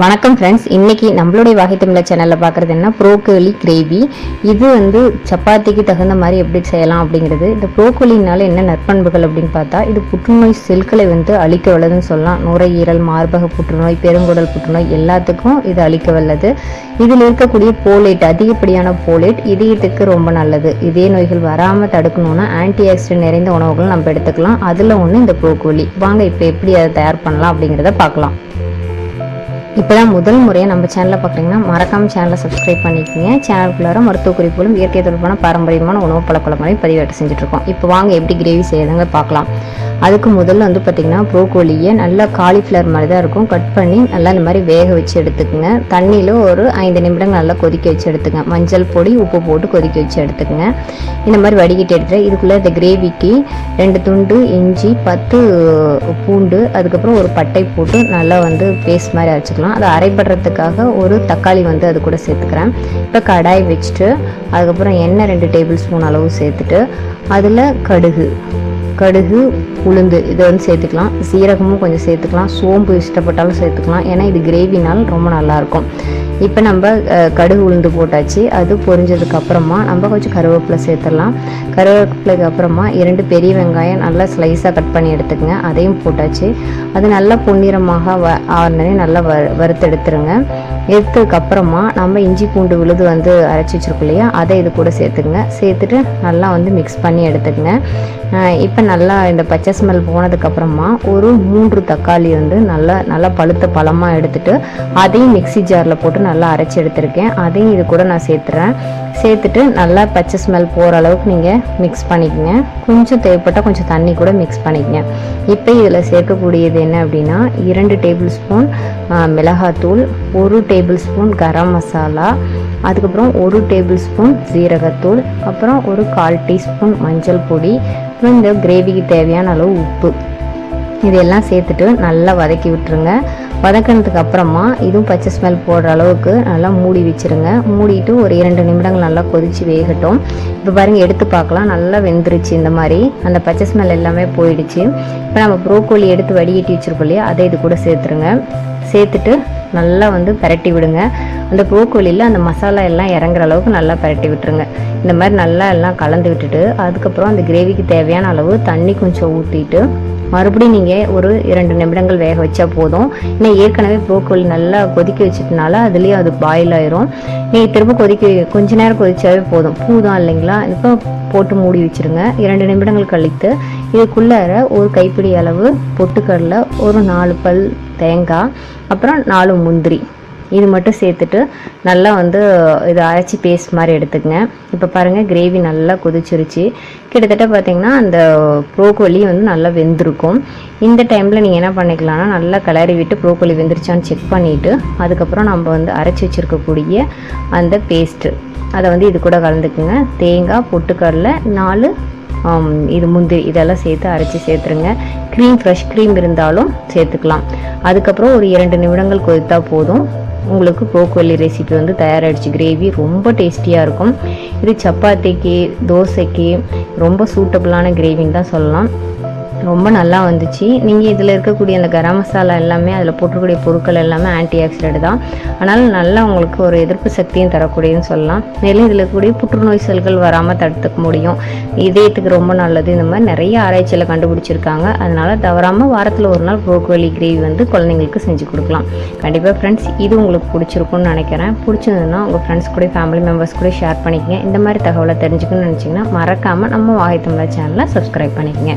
வணக்கம் ஃப்ரெண்ட்ஸ் இன்றைக்கி நம்மளுடைய வகை தமிழர் சேனலில் பார்க்குறது என்ன? ப்ரோக்கோலி கிரேவி இது வந்து சப்பாத்திக்கு தகுந்த மாதிரி எப்படி செய்யலாம் அப்படிங்கிறது. இந்த ப்ரோக்கோலினால என்ன நற்பண்புகள் அப்படின்னு பார்த்தா இது புற்றுநோய் செல்களை வந்து அழிக்க வல்லதுன்னு சொல்லலாம். நுரையீரல் மார்பக புற்றுநோய் பெருங்குடல் புற்றுநோய் எல்லாத்துக்கும் இது அழிக்க வல்லது. இதில் இருக்கக்கூடிய போலேட் அதிகப்படியான போலேட் இதயத்துக்கு ரொம்ப நல்லது. இதய நோய்கள் வராமல் தடுக்கணும்னா ஆன்டி ஆக்சிடென்ட் நிறைந்த உணவுகள் நம்ம எடுத்துக்கலாம். அதில் ஒன்று இந்த ப்ரோக்கோலி வாங்க இப்போ எப்படி அதை தயார் பண்ணலாம் அப்படிங்கிறத பார்க்கலாம். இப்போ தான் முதல் முறையாக நம்ம சேனலை பார்க்குறீங்கன்னா மறக்காம சேனலை சப்ஸ்கிரைப் பண்ணிக்கோங்க. சேனலுக்குள்ளார மருத்துவ குறிப்புகளும் இயற்கை தொடர்பான பாரம்பரியமான உணவு பழக்கவழக்கங்களையும் பதிவேற்ற செஞ்சுட்ருக்கோம் இப்போ வாங்க எப்படி கிரேவி செய்யறதுங்க பார்க்கலாம். அதுக்கு முதல்ல வந்து பார்த்திங்கன்னா ப்ரோக்கோலியை நல்லா காலிஃப்ளவர் மாதிரி தான் இருக்கும். கட் பண்ணி நல்லா இந்த மாதிரி வேக வச்சு எடுத்துக்கோங்க. தண்ணியில் ஒரு ஐந்து நிமிடங்கள் நல்லா கொதிக்க வச்சு எடுத்துங்க மஞ்சள் பொடி உப்பு போட்டு கொதிக்க வச்சு எடுத்துக்கோங்க. இந்த மாதிரி வடிகட்டி எடுத்து இதுக்குள்ளே இந்த கிரேவிக்கு ரெண்டு துண்டு இஞ்சி பத்து பூண்டு அதுக்கப்புறம் ஒரு பட்டை போட்டு நல்லா வந்து பேஸ்ட் மாதிரி அரைச்சிக்கலாம். அதை அரைப்படுறதுக்காக ஒரு தக்காளி வந்து அது கூட சேர்த்துக்கிறேன். இப்போ கடாய் வச்சுட்டு அதுக்கப்புறம் எண்ணெய் ரெண்டு டேபிள் ஸ்பூன் அளவு சேர்த்துட்டு அதில் கடுகு கடுகு உளுந்து இதை வந்து சேர்த்துக்கலாம். சீரகமும் கொஞ்சம் சேர்த்துக்கலாம். சோம்பு இஷ்டப்பட்டாலும் சேர்த்துக்கலாம். ஏன்னா இது கிரேவினால் ரொம்ப நல்லாயிருக்கும். இப்போ நம்ம கடுகு உளுந்து போட்டாச்சு. அது பொரிஞ்சதுக்கு அப்புறமா நம்ம கொஞ்சம் கருவேப்பிலை சேர்த்துடலாம். கருவேப்பிலைக்கு அப்புறமா இரண்டு பெரிய வெங்காயம் நல்லா ஸ்லைஸாக கட் பண்ணி எடுத்துக்கங்க. அதையும் போட்டாச்சு. அது நல்லா பொன்னிறமாக வ ஆறுனே நல்லா வ வறுத்தெடுத்துருங்க. எடுத்ததுக்கு அப்புறமா நம்ம இஞ்சி பூண்டு விழுது வந்து அரைச்சி வச்சுருக்கோம் இல்லையா? அதை இது கூட சேர்த்துக்குங்க. சேர்த்துட்டு நல்லா வந்து மிக்ஸ் பண்ணி எடுத்துக்கங்க. இப்போ நல்லா இந்த பச்சை ஸ்மெல் போனதுக்கப்புறமா ஒரு மூன்று தக்காளி வந்து நல்லா நல்லா பழுத்த பழமாக எடுத்துட்டு அதையும் மிக்ஸி ஜாரில் போட்டு நல்லா அரைச்சி எடுத்திருக்கேன். அதையும் இது கூட நான் சேர்த்துறேன். சேர்த்துட்டு நல்லா பச்சை ஸ்மெல் போகிற அளவுக்கு நீங்கள் மிக்ஸ் பண்ணிக்கோங்க. கொஞ்சம் தேவைப்பட்டால் கொஞ்சம் தண்ணி கூட மிக்ஸ் பண்ணிக்கங்க. இப்போ இதில் சேர்க்கக்கூடியது என்ன அப்படின்னா இரண்டு டேபிள் ஸ்பூன் மிளகாத்தூள் ஒரு டே டேபிள் ஸ்பூன் கரம் மசாலா அதுக்கப்புறம் ஒரு டேபிள் ஸ்பூன் ஜீரகத்தூள் அப்புறம் ஒரு கால் டீஸ்பூன் மஞ்சள் பொடி அப்புறம் இந்த கிரேவிக்கு தேவையான அளவு உப்பு. இதெல்லாம் சேர்த்துட்டு நல்லா வதக்கி விட்டுருங்க. வதக்கினதுக்கு அப்புறமா இதுவும் பச்சை ஸ்மெல் போடுற அளவுக்கு நல்லா மூடி வச்சிருங்க. மூடிட்டு ஒரு இரண்டு நிமிடங்கள் நல்லா கொதித்து வேகட்டும். இப்போ பாருங்கள் எடுத்து பார்க்கலாம். நல்லா வெந்துருச்சு இந்த மாதிரி. அந்த பச்சை ஸ்மெல் எல்லாமே போயிடுச்சு. இப்போ நம்ம ப்ரோக்கோலி எடுத்து வடிகட்டி வச்சுருக்கோம் இல்லையா அதை இது கூட சேர்த்துருங்க. சேர்த்துட்டு நல்லா வந்து பரட்டி விடுங்க. அந்த ப்ரோக்கோலியில் அந்த மசாலா எல்லாம் இறங்குற அளவுக்கு நல்லா பரட்டி விட்டுருங்க. இந்த மாதிரி நல்லா எல்லாம் கலந்து விட்டுட்டு அதுக்கப்புறம் அந்த கிரேவிக்கு தேவையான அளவு தண்ணி கொஞ்சம் ஊற்றிட்டு மறுபடியும் நீங்கள் ஒரு இரண்டு நிமிடங்கள் வேக வச்சா போதும். ஏன்னா ஏற்கனவே ப்ரோக்கோலி நல்லா கொதிக்க வச்சிட்டனால அதுலேயும் அது பாயில் ஆயிரும். நீங்கள் திரும்ப கொதிக்க கொஞ்ச நேரம் கொதிச்சாவே போதும். பூ தான் இல்லைங்களா? இப்போ போட்டு மூடி வச்சிருங்க. இரண்டு நிமிடங்கள் கழித்து இதுக்குள்ளார ஒரு கைப்பிடி அளவு பொட்டுக்கடலை ஒரு நாலு பல் தேங்காய் அப்புறம் நாலு முந்திரி. இது மட்டும் சேர்த்துட்டு நல்லா வந்து இதை அரைச்சி பேஸ்ட் மாதிரி எடுத்துக்கங்க. இப்போ பாருங்கள் கிரேவி நல்லா கொதிச்சிருச்சு. கிட்டத்தட்ட பார்த்தீங்கன்னா அந்த ப்ரோக்கோலி வந்து நல்லா வெந்திருக்கும். இந்த டைமில் நீங்கள் என்ன பண்ணிக்கலாம்னா நல்லா கிளறி விட்டு ப்ரோக்கோலி வெந்துருச்சான்னு செக் பண்ணிவிட்டு அதுக்கப்புறம் நம்ம வந்து அரைச்சி வச்சுருக்கக்கூடிய அந்த பேஸ்ட்டு அதை வந்து இது கூட கலந்துக்குங்க. தேங்காய் பொட்டுக்கடலை நாலு இது முந்திரி இதெல்லாம் சேர்த்து அரைச்சி சேர்த்துருங்க. க்ரீம் ஃப்ரெஷ் க்ரீம் இருந்தாலும் சேர்த்துக்கலாம். அதுக்கப்புறம் ஒரு இரண்டு நிமிடங்கள் கொதித்தா போதும். உங்களுக்கு ப்ரோக்கோலி ரெசிபி வந்து தயாராகிடுச்சு கிரேவி ரொம்ப டேஸ்டியாக இருக்கும். இது சப்பாத்திக்கு தோசைக்கு ரொம்ப சூட்டபுளான கிரேவின்னு தான் சொல்லலாம். ரொம்ப நல்லா வந்துச்சு. நீங்கள் இதில் இருக்கக்கூடிய அந்த கரம் மசாலா எல்லாமே அதில் போட்டிருக்கக்கூடிய பொருட்கள் எல்லாமே ஆன்டி ஆக்சிடென்ட் தான். அதனால் நல்லா உங்களுக்கு ஒரு எதிர்ப்பு சக்தியும் தரக்கூடியதுன்னு சொல்லலாம். மேலும் இதில் கூடிய புற்றுநோய் செல்கள் வராமல் தடுத்துக்க முடியும். இதயத்துக்கு ரொம்ப நல்லது. இந்த மாதிரி நிறைய ஆராய்ச்சியில் கண்டுபிடிச்சிருக்காங்க. அதனால் தவறாமல் வாரத்தில் ஒரு நாள் புரோக்கோலி கிரேவி வந்து குழந்தைங்களுக்கு செஞ்சு கொடுக்கலாம். கண்டிப்பாக ஃப்ரெண்ட்ஸ் இது உங்களுக்கு பிடிச்சிருக்கும்னு நினைக்கிறேன். பிடிச்சதுன்னா உங்கள் ஃப்ரெண்ட்ஸ் கூட ஃபேமிலி மெம்பர்ஸ் கூட ஷேர் பண்ணிக்கங்க. இந்த மாதிரி தகவலை தெரிஞ்சுக்கணும்னு நினச்சிங்கன்னா மறக்காமல் நம்ம வாகை தமிழர் சேனலை சப்ஸ்கிரைப் பண்ணிக்கங்க.